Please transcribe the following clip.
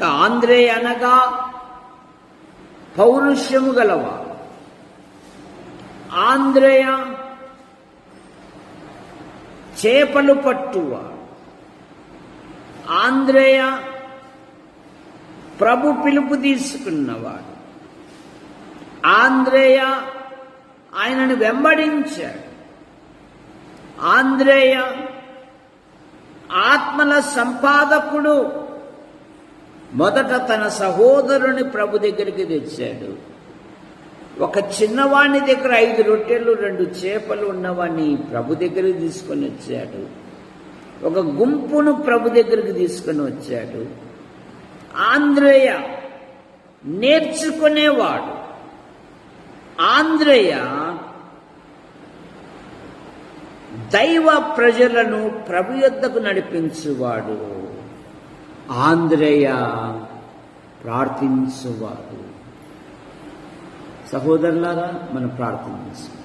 కనుక ఆంధ్రే అనగా పౌరుష్యము గలవాడు. ఆంధ్రేయ చేపలు పట్టువాడు. ఆంధ్రేయ ప్రభు పిలుపు తీసుకున్నవాడు. ఆంధ్రేయ ఆయనను వెంబడించాడు. ఆంధ్రేయ ఆత్మల సంపాదకుడు. మొదట తన సహోదరుని ప్రభు దగ్గరికి తెచ్చాడు. ఒక చిన్నవాణి దగ్గర ఐదు రొట్టెలు రెండు చేపలు ఉన్నవాణ్ణి ప్రభు దగ్గరికి తీసుకొని వచ్చాడు. ఒక గుంపును ప్రభు దగ్గరికి తీసుకొని వచ్చాడు. ఆంధ్రేయ నేర్చుకునేవాడు. ఆంధ్రేయ దైవ ప్రజలను ప్రభు యొద్దకు నడిపించువాడు. ఆంధ్రేయ ప్రార్థించువాడు సహోదరులారా మనం ప్రార్థించాం